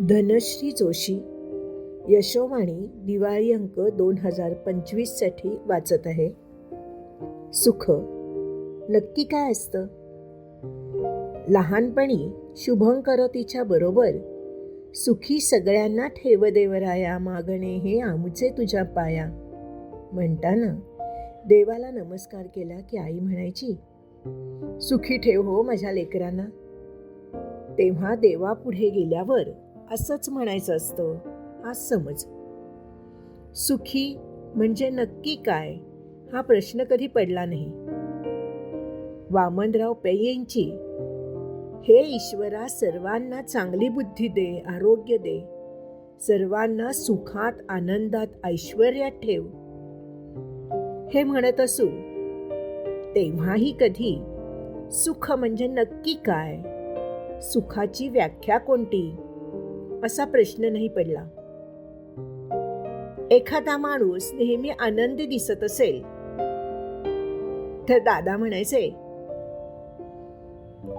धनश्री जोशी यशोवाणी दिवाळी अंक दोन हजार पंचवीससाठी वाचत आहे. सुख नक्की काय असतं? लहानपणी शुभंकरोतीच्या बरोबर सुखी सगळ्यांना ठेव देवराया मागणे हे आमचे तुझ्या पाया. म्हणताना देवाला नमस्कार केला की आई म्हणायची सुखी ठेव हो माझ्या लेकरांना. तेव्हा देवापुढे गेल्यावर असंच म्हणायचं असतं. हा समज. सुखी म्हणजे नक्की काय? हा प्रश्न कधी पडला नाही. वामनराव पेयेंची हे ईश्वरा सर्वांना चांगली बुद्धी दे आरोग्य दे. सर्वांना सुखात आनंदात ऐश्वर्यात ठेव. हे म्हणत असू तेव्हाही कधी सुख म्हणजे नक्की काय? सुखाची व्याख्या कोणती? असा प्रश्न नाही पडला. एखादा माणूस नेहमी आनंदी दिसत असेल तर दादा म्हणायचे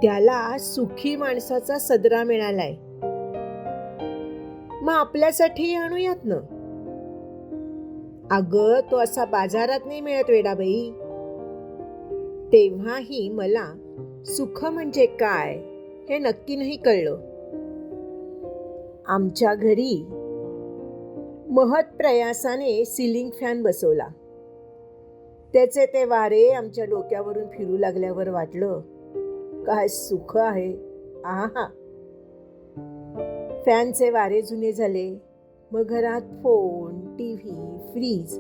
त्याला सुखी माणसाचा सदरा मिळालाय. मग आपल्यासाठी आणूयात ना. अगं तो असा बाजारात नाही मिळत वेडाबाई. तेव्हाही मला सुख म्हणजे काय हे नक्की नाही कळलं. आमच्या घरी. महत प्रयासाने सिलिंग फॅन बसवला. त्याचे ते वारे आमच्या डोक्यावरून फिरू लागल्यावर वाटलं काय सुख आहे. आहा. फॅनचे वारे जुने झाले. मग घरात फोन टी व्ही फ्रीज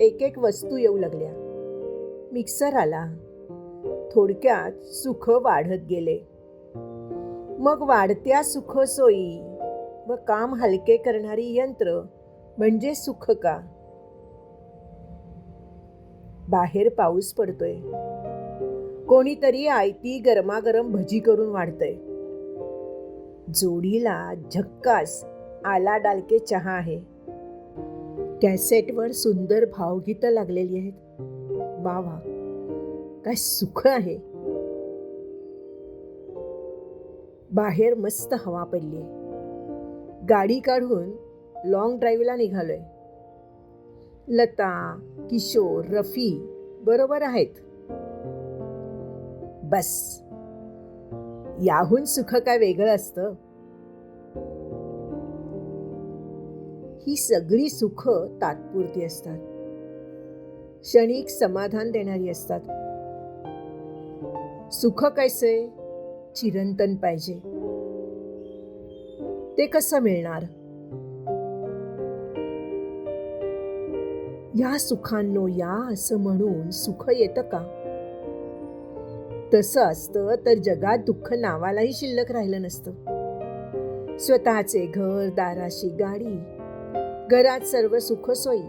एक एक वस्तू येऊ लागल्या. मिक्सर आला. थोडक्यात सुख वाढत गेले. मग वाढत्या सुख सोयी व काम हलके करणारी यंत्र म्हणजे सुख का? बाहेर पाऊस पडतोय. कोणीतरी आयती गरमागरम भजी करून वाढतय. जोडीला झक्कास आला डालके चहा आहे. कॅसेटवर सुंदर भावगीतं लागलेली आहेत. वा वा काय सुख आहे. बाहेर मस्त हवा पडली आहे गाडी काढून लॉंग ड्राईव्हला निघालोय. लता किशोर रफी बरोबर आहेत. बस. याहून सुख काय वेगळं असतं? ही सगळी सुख तात्पुरती असतात. क्षणिक समाधान देणारी असतात. सुख कैसे? चिरंतन पाहिजे. ते कसं मिळणार? या सुखांनो या असं म्हणून सुख येतं का? तसं असतं तर जगात दुःख नावालाही शिल्लक राहिलं नसतं. स्वतःचे घर दाराशी गाडी घरात सर्व सुखसोयी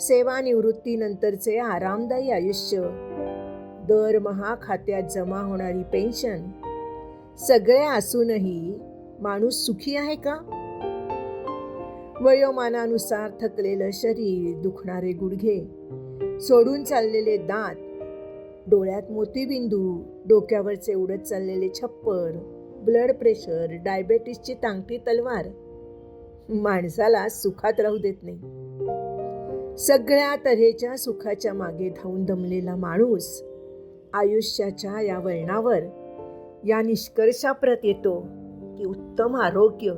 सेवानिवृत्तीनंतरचे आरामदायी आयुष्य दरमहा खात्यात जमा होणारी पेन्शन सगळे असूनही माणूस सुखी आहे का? वयोमानानुसार थकलेलं शरीर दुखणारे गुडघे सोडून चाललेले दात डोळ्यात मोतीबिंदू डोक्यावरचे उडत चाललेले छप्पर ब्लड प्रेशर डायबेटीसची तांगठी तलवार. माणसाला सुखात राहू देत नाही. सगळ्या तऱ्हेच्या सुखाच्या मागे धावून दमलेला माणूस आयुष्याच्या या वळणावर या निष्कर्षाप्रत येतो. की उत्तम आरोग्य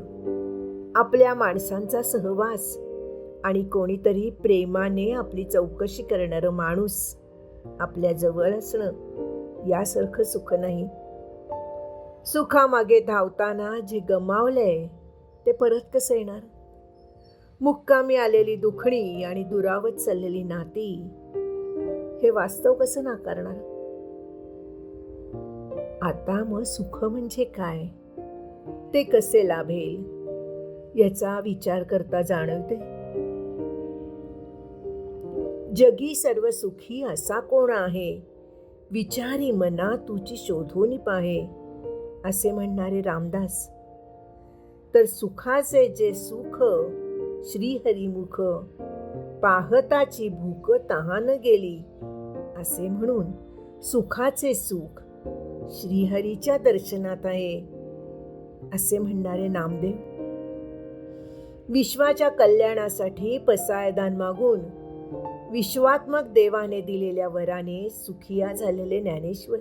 आपल्या माणसांचा सहवास आणि कोणीतरी प्रेमाने आपली चौकशी करणारं माणूस आपल्या जवळ असणं यासारखं सुख नाही. सुखामागे धावताना जे गमावलंय ते परत कसं येणार? मुक्कामी आलेली दुखणी आणि दुरावत चाललेली नाती हे वास्तव कसं नाकारणार? आता मग सुख म्हणजे काय? ते कसे लाभेल? याचा विचार करता जाणवते. जगी सर्व सुखी असा कोण आहे? विचारी मना तुझी शोधून पाहे असे म्हणणारे रामदास. तर सुखाचे जे सुख श्रीहरिमुख पाहताची भूक तहान गेली असे म्हणून सुखाचे सुख श्रीहरीच्या दर्शनात आहे. असे म्हणणारे नामदेव. विश्वाच्या कल्याणासाठी पसायदान मागून विश्वात्मक देवाने दिलेल्या वराने सुखिया झालेले ज्ञानेश्वर.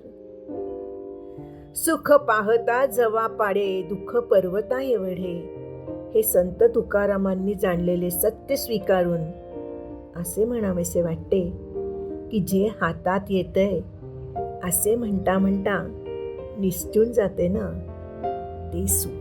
सुख पाहता जवा पाडे दुःख पर्वता एवढे. हे संत तुकारामांनी जाणलेले सत्य स्वीकारून असे म्हणावेसे वाटते की जे हातात येतंय असे म्हणता म्हणता निसटून जाते ना? ते सुख